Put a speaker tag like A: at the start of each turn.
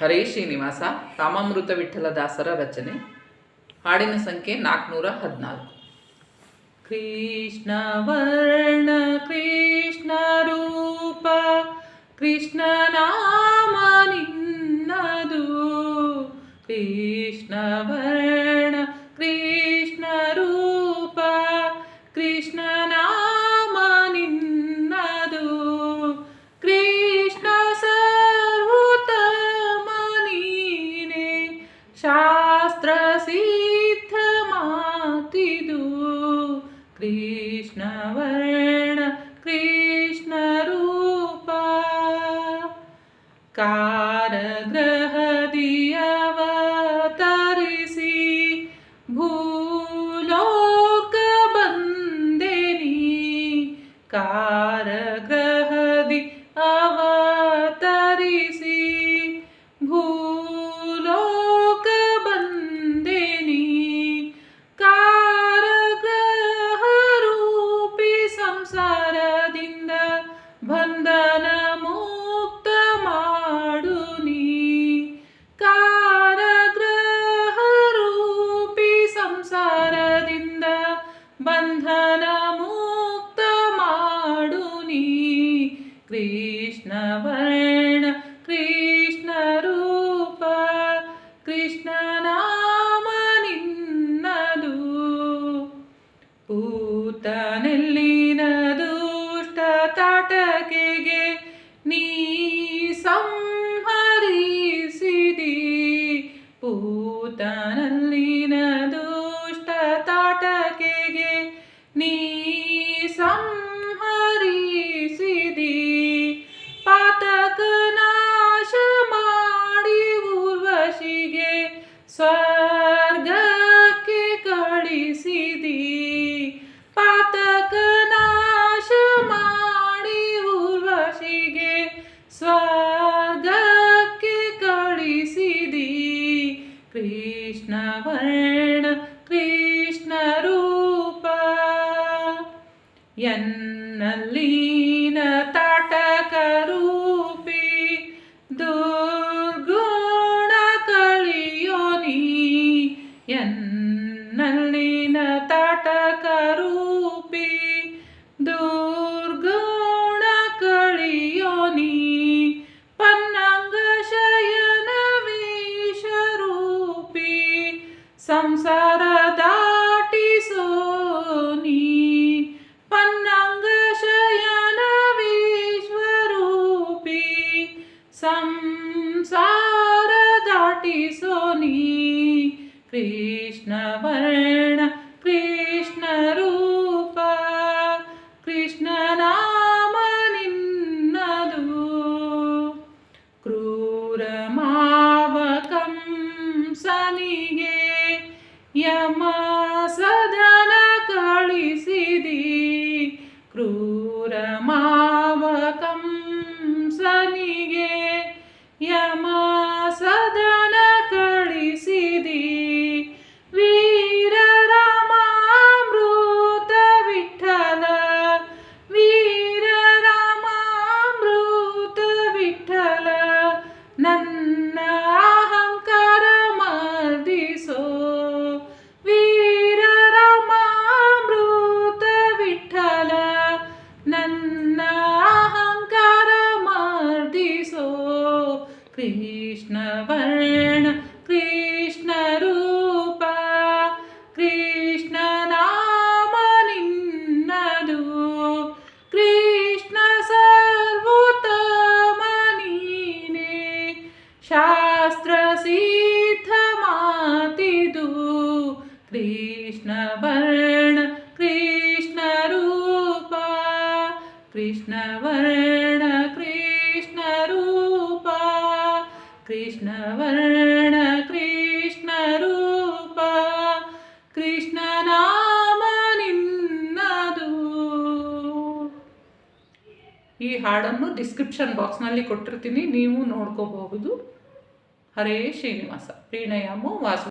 A: ಹರೇ ಶ್ರೀನಿವಾಸ, ರಾಮಾಮೃತ ವಿಠಲದಾಸರ ರಚನೆ. ಹಾಡಿನ ಸಂಖ್ಯೆ ನಾಲ್ಕುನೂರ ಹದಿನಾಲ್ಕು. ಕೃಷ್ಣ ವರ್ಣ ಕೃಷ್ಣ ರೂಪ, ಕೃಷ್ಣ ನಾಮ ನಿನ್ನದು. ಕೃಷ್ಣ ವರ್ಣ ಕೃಷ್ಣ कृष्णवर्ण कृष्णरूपा कारग्रहदी भूलोक वन्दे कारग्र ಬಂಧನ ಮುಕ್ತ ಮಾಡು ಕೃಷ್ಣ ವರ್ಣ ಕೃಷ್ಣ ರೂಪ ಕೃಷ್ಣ ನಾಮ ನಿನ್ನದು ಪೂತನೆಲ್ಲಿನ ದುಷ್ಟ ತಾಟಕೆಗೆ ನೀ ಸಂಹರಿಸಿದಿ. ಪೂತನಲ್ಲಿನ ಎನ್ನಲ್ಲಿನ ತಾಟಕ ರೂಪಿ ದುರ್ಗುಣ ಕಳಿಯೋ ನೀ ಎನ್ನಲ್ಲಿನ ತಾಟಕ ರೂಪಿ ದುರ್ಗುಣ ಕಳಿಯೋ ನೀ ಪನ್ನಂಗ ಶಯನ ವಿಷರೂಪಿ ಸಂಸಾರ सोनी कृष्णवर्ण कृष्णरूप कृष्णनाम निन्नदु क्रूरमावकं सनिगे यमास कृष्णवर् ಕೃಷ್ಣ ವರ್ಣ ಕೃಷ್ಣ ರೂಪ ಕೃಷ್ಣ ನಾಮ ನಿನ್ನದು. ಈ ಹಾಡನ್ನು ಡಿಸ್ಕ್ರಿಪ್ಷನ್ ಬಾಕ್ಸ್ನಲ್ಲಿ ಕೊಟ್ಟಿರ್ತೀನಿ, ನೀವು ನೋಡ್ಕೋಬಹುದು. ಹರೇ ಶ್ರೀನಿವಾಸ, ಪ್ರೀಣಯಾಮು ವಾಸು